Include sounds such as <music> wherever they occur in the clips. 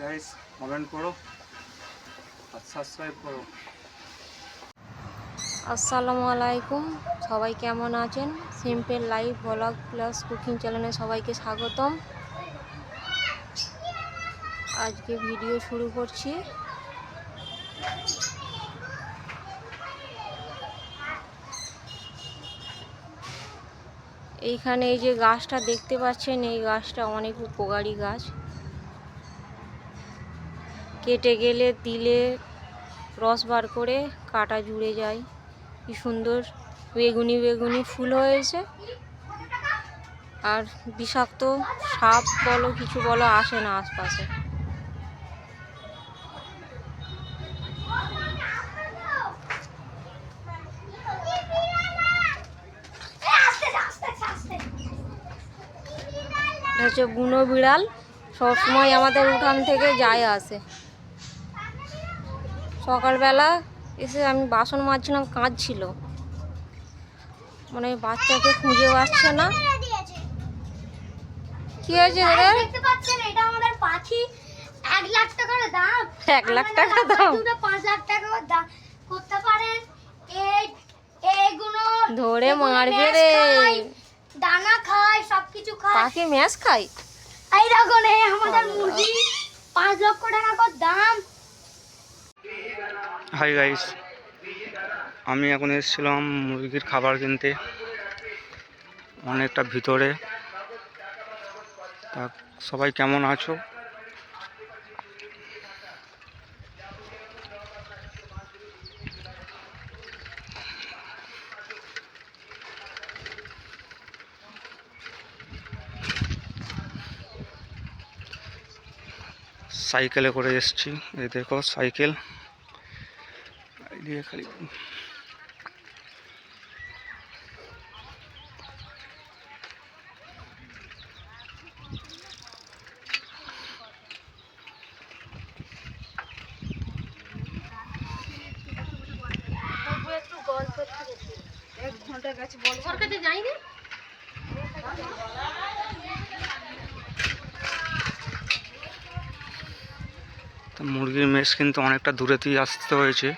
Guys comment করো আর subscribe করো আসসালামু আলাইকুম সবাই কেমন আছেন simple life blog plus cooking চ্যানেলে সবাইকে স্বাগতম। আজকে ভিডিও শুরু করছি। এইখানে এই যে গাছটা দেখতে পাচ্ছেন, এই গাছটা অনেক উপকারী গাছ। কেটে গেলে দিলে রস বার করে কাটা জুড়ে যায়। কি সুন্দর বেগুনি বেগুনি ফুল হয়েছে। আর বিষাক্ত সাপ বলো, কিছু বলো, আসে না আশপাশে। হচ্ছে বুনো বিড়াল সবসময় আমাদের উঠান থেকে যায় আসে। সকালবেলা এসে আমি বাসন মাজছিলাম কাঁদছিল মানে বাচ্চাকে খুঁজে পাচ্ছে না। কি হয়েছে দেখতে পাচ্ছেন এটা আমাদের পাখি। এক লাখ টাকার দাম। <laughs> এক লাখ টাকা দাম। পাঁচ লাখ টাকা দাম। করতে পারেন এই এইগুলো ধরে মারবে রে। দানা খায় সবকিছু খায়। পাখি ম্যাচ খাই এই দেখুন এই আমাদের মুরগি পাঁচ লক্ষ টাকা করে দাম। হাই গাইস আমি এখন এসেছিলাম মুরগির খাবার কিনতে। অনেকটা ভিতরে। তা সবাই কেমন আছো? সাইকেলে করে এসেছি। এই দেখো, সাইকেল। এই দিয়ে খালি। তো মুরগির মেষ কিন্তু অনেকটা দূরেতেই আসতে হয়েছে।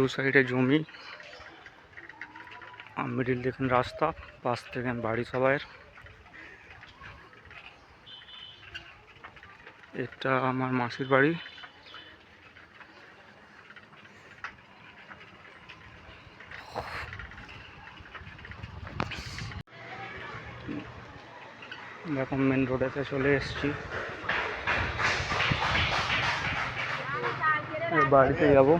দু সাইডে জমি। মিডিল দেখেন রাস্তা, পাশ থেকে বাড়ি সবাইয়ের। এটা আমার মাসির বাড়ি। এখন মেন রোডেতে চলে এসেছি। বাড়িতে যাব।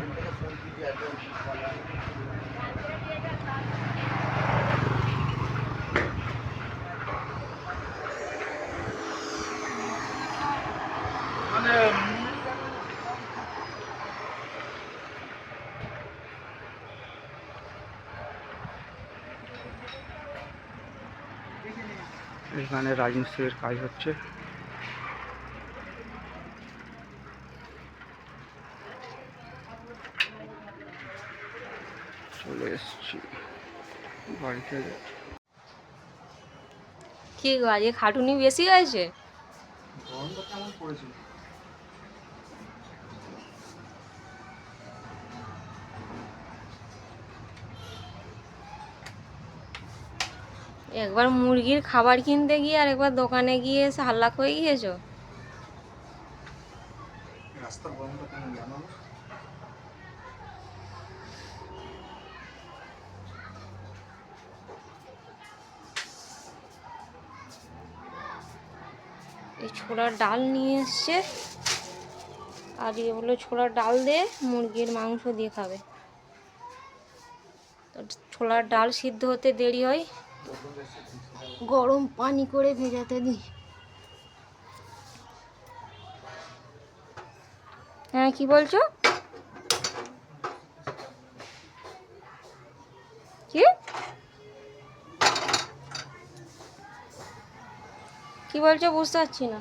এখানে রাজমিস্ত্রির কাজ হচ্ছে। চলে এসছি বাড়িতে। কি গো আজকে খাটুনি বেশি হয়েছে? গরমটা কেমন পড়েছিল একবার মুরগির খাবার কিনতে গিয়ে আর একবার দোকানে গিয়ে এসে হাল্লা হয়ে গিয়েছো? এই ছোলার ডাল নিয়ে এসছে। আর ইয়ে বলল ছোলার ডাল দিয়ে মুরগির মাংস দিয়ে খাবে। তো ছোলার ডাল সিদ্ধ হতে দেরি হয়। গরম পানি করে ভেজাতে দিই হ্যাঁ কি বলছো? কি? কি বলছো? বুঝতে পারছি না।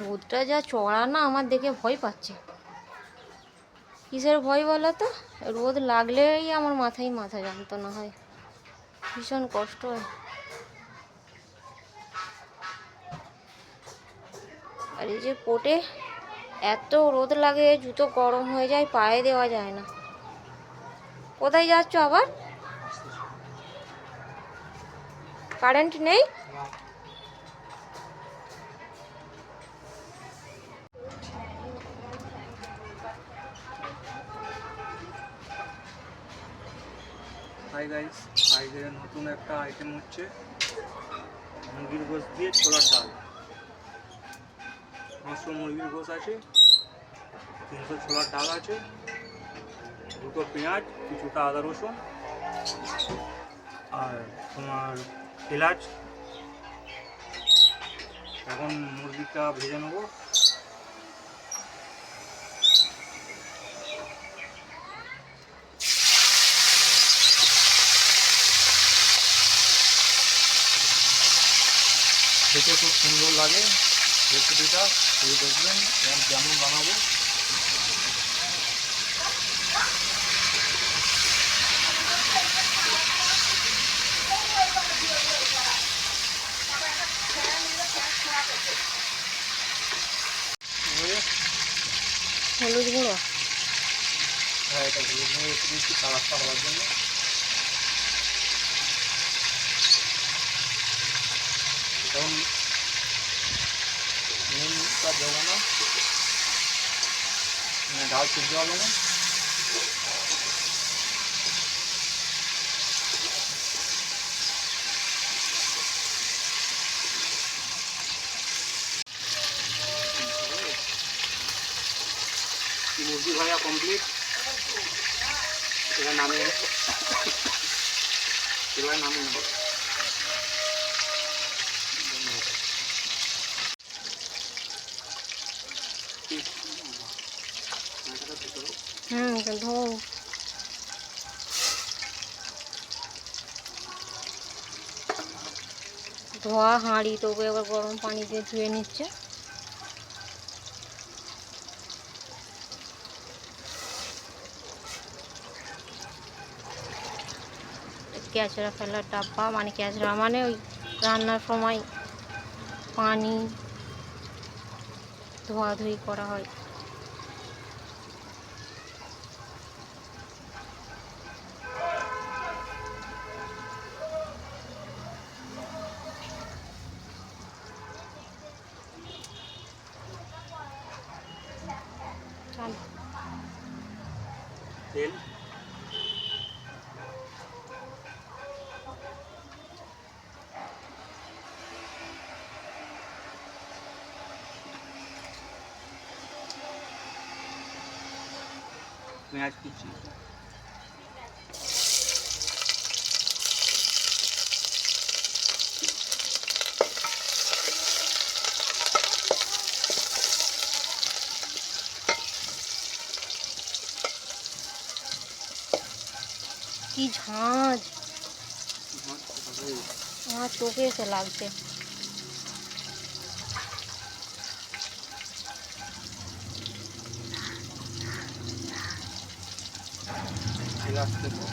রোদটা যা চড়া না আমার দেখে ভয় পাচ্ছে। কিসের ভয় বলো তো? রোদ লাগলেই আমার মাথায় মাথা যন্ত্রণা হয়। ভীষণ কষ্ট হয়। আর এই যে কোটে এত রোদ লাগে, জুতো গরম হয়ে যায়, পায়ে দেওয়া যায় না। কোথায় যাচ্ছ আবার? কারেন্ট নেই? হাই গাইস আজকে নতুন একটা আইটেম হচ্ছে মুরগির গোস দিয়ে ছোলার ডাল। পাঁচশো মুরগির গোস আছে, তিনশো ছোলার ডাল আছে, দুটো পেঁয়াজ, কিছুটা আদা রসুন আর তোমার এলাচ। এখন মুরগিটা ভেজে নেব। খেতে খুব সুন্দর লাগে। রেসিপিটা সেই দেখবেন এবং যেমন বানাবো। এবারে হলুদ গুঁড়ো। হ্যাঁ এটা ভেজে নিয়ে রেখে দিয়েছি কালারটা হওয়ার জন্য এখন নুনটা দেবো না মানে ডাল সিদ্ধ হবে না মুরগি ভাজা কমপ্লিট এবার নামিয়ে। এবার নামিয়ে ধো ধোয়া, হাঁড়ি তবু এবার গরম পানি দিয়ে ধুয়ে নিচ্ছে। ক্যাচড়া ফেলার ডাব্বা মানে ক্যাচড়া মানে ওই রান্নার সময় পানি ধোয়াধুয়ি করা হয়। তেল পেঁয়াজ কুচি কি ঝাঁঝ আমার চোখে এসে লাগছে এলাচ দেবো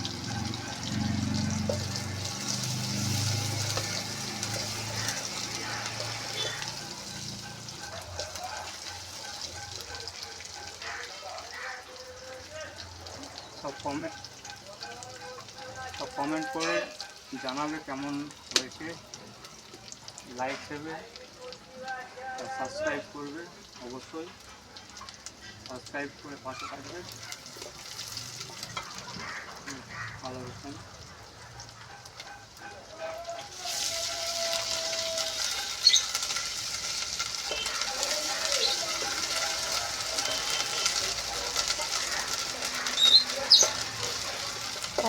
সব কমেন্ট সব কমেন্ট করে, জানাবে কেমন হয়েছে লাইক দেবে সাবস্ক্রাইব করবে, অবশ্যই। সাবস্ক্রাইব করে পাশে থাকবে।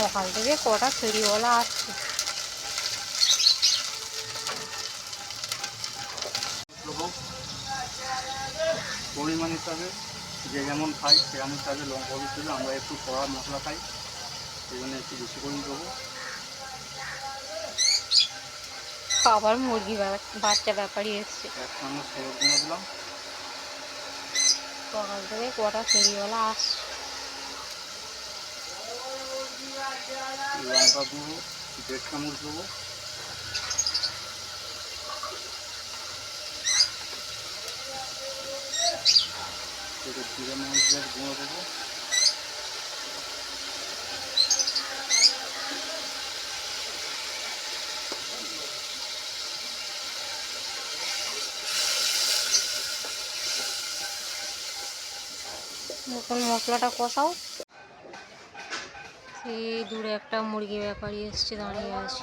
ওখান থেকে কটা ফেরিওয়ালা আসছে। পরিমাণ হিসাবে যে যেমন খাই সেরকম হিসাবে লঙ্কা হিসেবে আমরা একটু কড়া মশলা খাই সেই জন্য একটু বেশি করে দেবো। আবার মুরগি বাচ্চা ব্যাপারই এসছে। একসঙ্গে সবজি দিলাম। সকাল থেকে কটা ফেরিওয়ালা আসছে। লঙ্কা গুঁড়ো দেড় চামচ দেবো দেবো এখন মশলাটা কষাও। দূরে একটা মুরগি ব্যাপারী এসছে দাঁড়িয়ে আছে।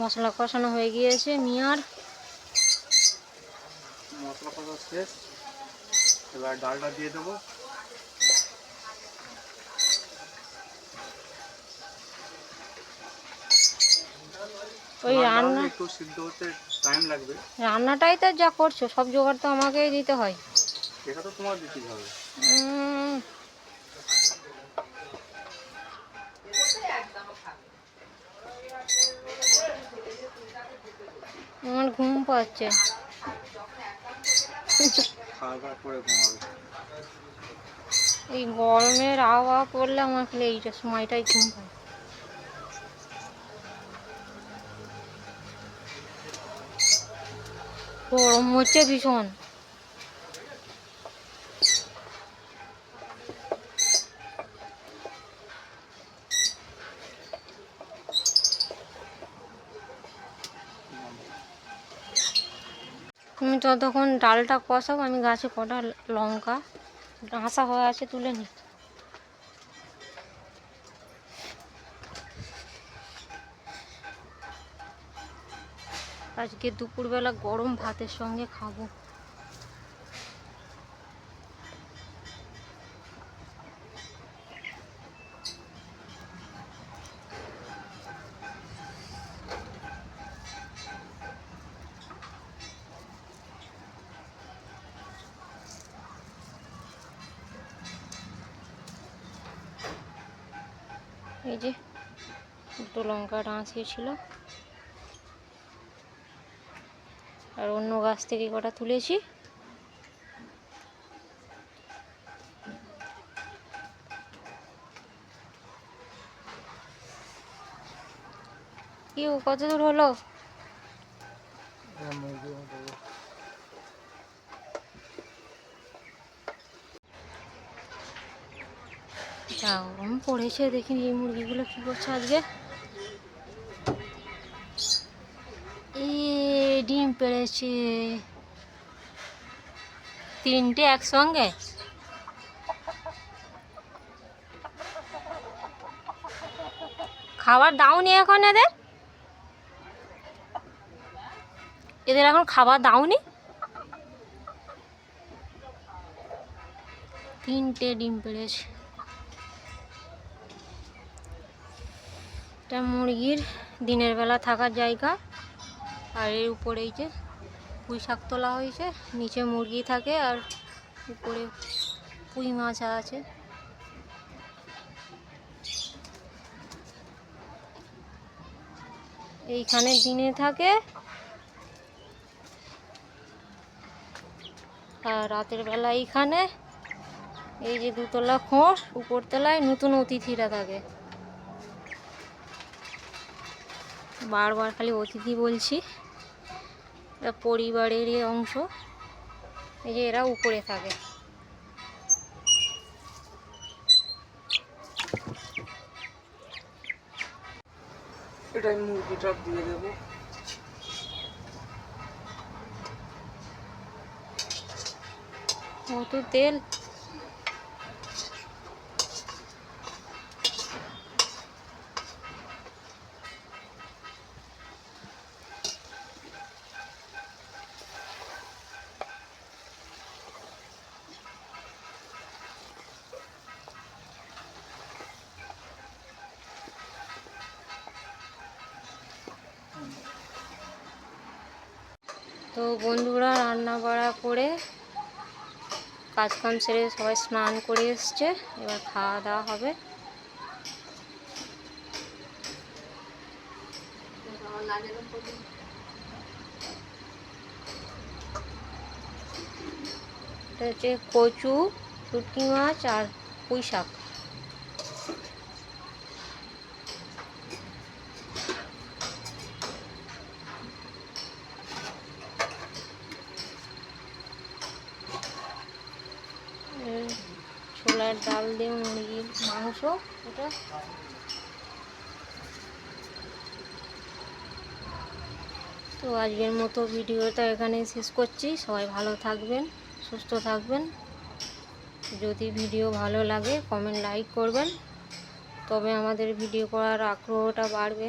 মশলা কষানো হয়ে গিয়েছে মিয়ার। মশলা কষা শেষ। এবার ডালটা দিয়ে দেবো। ওই রান্না একটু সিদ্ধ হতে টাইম লাগবে। রান্নাটাই তো যা করছ সব জোগাড় তো আমাকেই দিতে হয়। এটা তো তোমার দিতেই হবে। ঘুম পাচ্ছে। এই গরমের আবহাওয়া পড়লে আমার খালি এইটা সময়টাই ঘুম পায়। গরম হচ্ছে ভীষণ। তুমি ততক্ষণ ডালটা কষাও আমি গাছে কটা লঙ্কা ডাঁসা হয়ে আছে তুলে নি। আজকে দুপুরবেলা গরম ভাতের সঙ্গে খাব। এই যে দুটো লঙ্কা ডাঁচিয়েছিল আর অন্য গাছ থেকে কটা তুলেছি। কি কত দূর হলো? যা গরম পড়েছে দেখিনি এই মুরগিগুলো কি করছে আজকে। এ, ডিম পেড়েছে। তিনটে একসঙ্গে? খাবার দাওনি এখন এদের? এদের এখন খাবার দাওনি? তিনটে ডিম পেড়েছে। এটা মুরগির দিনের বেলা থাকার জায়গা। আর এর উপরে এই যে পুঁই শাক তোলা হয়েছে, নিচে মুরগি থাকে আর উপরে পুঁই মাছ আছে। এইখানে দিনে থাকে আর রাতের বেলা এইখানে এই যে দুতলা খোঁস উপরতলায় নতুন অতিথিরা থাকে। বারবার খালি অতিথি বলছি। এরা পরিবারেরই অংশ। এই যে এরা উপরে থাকে। এটাই মুরগিটা দিয়ে দেবো। অত তেল? বন্ধুরা রান্না বাড়া করে কাজকাম সেরে সবাই স্নান করে এসছে। এবার খাওয়া দাওয়া হবে। এটা হচ্ছে কচু, শুটকি মাছ আর পুঁই শাক ছোলার ডাল দিয়ে মুরগির মাংস এটা তো আজকের মতো ভিডিওটা এখানে শেষ করছি। সবাই ভালো থাকবেন, সুস্থ থাকবেন। যদি ভিডিও ভালো লাগে কমেন্ট লাইক করবেন। তবে আমাদের ভিডিও করার আগ্রহটা বাড়বে।